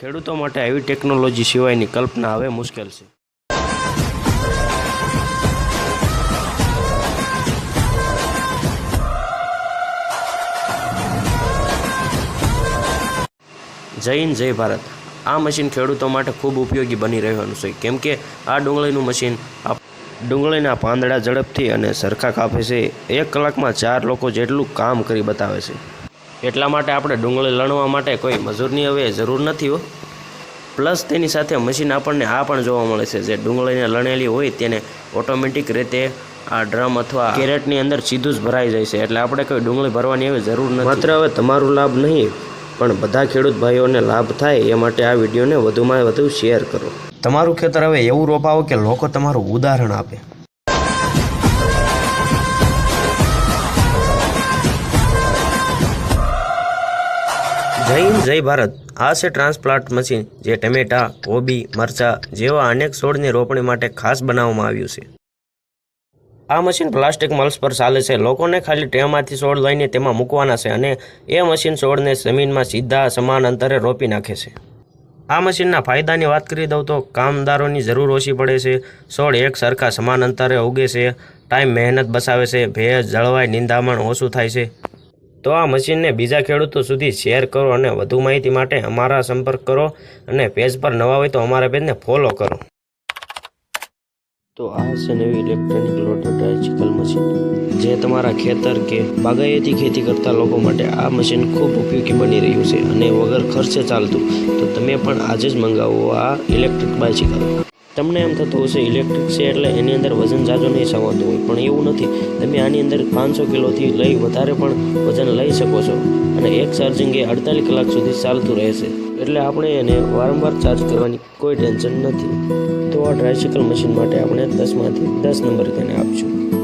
ખેડૂતો માટે આવી ટેકનોલોજી સિવાયની કલ્પના હવે મુશ્કેલ છે. જય હિન્દ, જય ભારત. આ મશીન ખેડૂતો માટે ખૂબ ઉપયોગી બની રહેવાનું છે. કેમ કે આ ડુંગળીનું મશીન ડુંગળીના પાંદડા ઝડપથી અને સરખા કાપે છે. એક કલાકમાં ચાર લોકો જેટલું કામ કરી બતાવે છે. એટલા માટે આપણે ડુંગળી લણવા માટે કોઈ મજૂરની હવે જરૂર નથી હો. પ્લસ તેની સાથે મશીન આપણને આ પણ જોવા મળે છે જે ડુંગળીને લણેલી હોય તેને ઓટોમેટિક રીતે આ ડ્રમ અથવા કેરેટની અંદર સીધું જ ભરાઈ જાય છે એટલે આપણે કોઈ ડુંગળી ભરવાની હવે જરૂર નથી. માત્ર હવે તમારું લાભ નહીં પણ બધા ખેડૂત ભાઈઓને લાભ થાય એ માટે આ વિડીયોને વધુમાં વધુ શેર કરો. તમારું ખેતર હવે એવું રોપાવો કે લોકો તમારું ઉદાહરણ આપે. જય હિન્દ, જય ભારત. આ છે ટ્રાન્સપ્લાન્ટ મશીન જે ટમેટા, કોબી, મરચા જેવા અનેક છોડની રોપણી માટે ખાસ બનાવવામાં આવ્યું છે. આ મશીન પ્લાસ્ટિક મલ્સ પર ચાલે છે. લોકોને ખાલી ટ્રેમાંથી છોડ લઈને તેમાં મૂકવાના છે અને એ મશીન છોડને જમીનમાં સીધા સમાન અંતરે રોપી નાખે છે. આ મશીનના ફાયદાની વાત કરી દઉં તો કામદારોની જરૂર ઓછી પડે છે. છોડ એક સરખા સમાન અંતરે ઉગે છે. ટાઈમ મહેનત બચાવે છે. ભેજ, જળવાય, નિંદામણ ઓછું થાય છે. તો આ મશીનને બીજા ખેડૂતો સુધી શેર કરો અને વધુ માહિતી માટે અમારા સંપર્ક કરો અને પેજ પર નવા હોય તો અમારા પેજને ફોલો કરો. તો આ છે નવી ઇલેક્ટ્રોનિક લોટર ટ્રાયસિકલ મશીન જે તમારા ખેતર કે બાગાયતી ખેતી કરતા લોકો માટે આ મશીન ખૂબ ઉપયોગી બની રહ્યું છે અને વગર ખર્ચે ચાલતું. તો તમે પણ આજે જ મંગાવો આ ઇલેક્ટ્રિક બાઇસિકલ તમને એમ થતું હશે ઇલેક્ટ્રિક છે એટલે એની અંદર વજન ઝાઝો નહીં સમાતું હોય. પણ એવું નથી. તમે આની અંદર પાંચસો કિલોથી લઈ વધારે પણ વજન લઈ શકો છો. અને એક ચાર્જિંગ એ અડતાલીસ કલાક સુધી ચાલતું રહેશે. એટલે આપણે એને વારંવાર ચાર્જ કરવાની કોઈ ટેન્શન નથી. તો આ ટ્રાયસિકલ મશીન માટે આપણે દસમાંથી દસ નંબર તેને આપશું.